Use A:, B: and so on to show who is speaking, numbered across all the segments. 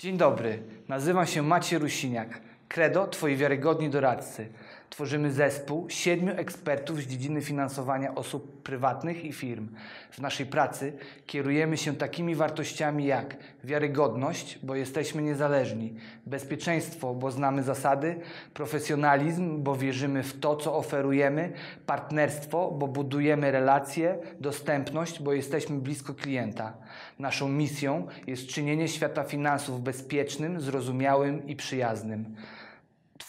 A: Dzień dobry, nazywam się Maciej Rusiniak. Credo, Twoi wiarygodni doradcy. Tworzymy zespół siedmiu ekspertów z dziedziny finansowania osób prywatnych i firm. W naszej pracy kierujemy się takimi wartościami jak wiarygodność, bo jesteśmy niezależni, bezpieczeństwo, bo znamy zasady, profesjonalizm, bo wierzymy w to, co oferujemy, partnerstwo, bo budujemy relacje, dostępność, bo jesteśmy blisko klienta. Naszą misją jest czynienie świata finansów bezpiecznym, zrozumiałym i przyjaznym.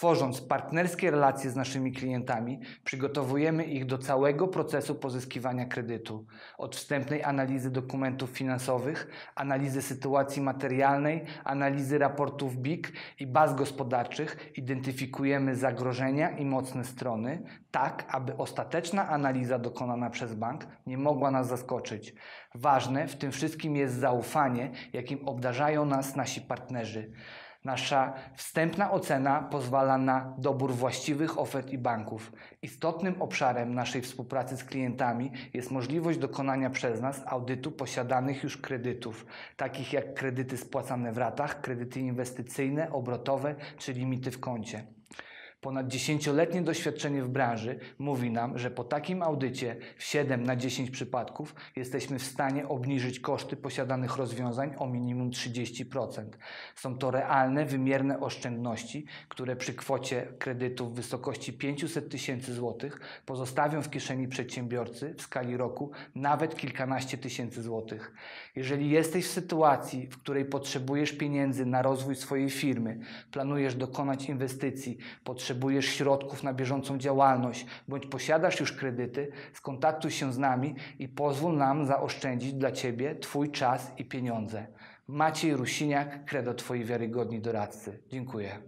A: Tworząc partnerskie relacje z naszymi klientami, przygotowujemy ich do całego procesu pozyskiwania kredytu. Od wstępnej analizy dokumentów finansowych, analizy sytuacji materialnej, analizy raportów BIK i baz gospodarczych identyfikujemy zagrożenia i mocne strony, tak aby ostateczna analiza dokonana przez bank nie mogła nas zaskoczyć. Ważne w tym wszystkim jest zaufanie, jakim obdarzają nas nasi partnerzy. Nasza wstępna ocena pozwala na dobór właściwych ofert i banków. Istotnym obszarem naszej współpracy z klientami jest możliwość dokonania przez nas audytu posiadanych już kredytów, takich jak kredyty spłacane w ratach, kredyty inwestycyjne, obrotowe czy limity w koncie. Ponad dziesięcioletnie doświadczenie w branży mówi nam, że po takim audycie w 7 na 10 przypadków jesteśmy w stanie obniżyć koszty posiadanych rozwiązań o minimum 30%. Są to realne, wymierne oszczędności, które przy kwocie kredytu w wysokości 500 tysięcy złotych pozostawią w kieszeni przedsiębiorcy w skali roku nawet kilkanaście tysięcy złotych. Jeżeli jesteś w sytuacji, w której potrzebujesz pieniędzy na rozwój swojej firmy, planujesz dokonać inwestycji, potrzebujesz potrzebujesz środków na bieżącą działalność bądź posiadasz już kredyty, skontaktuj się z nami i pozwól nam zaoszczędzić dla Ciebie Twój czas i pieniądze. Maciej Rusiniak, Kredo Twoi Wiarygodni Doradcy. Dziękuję.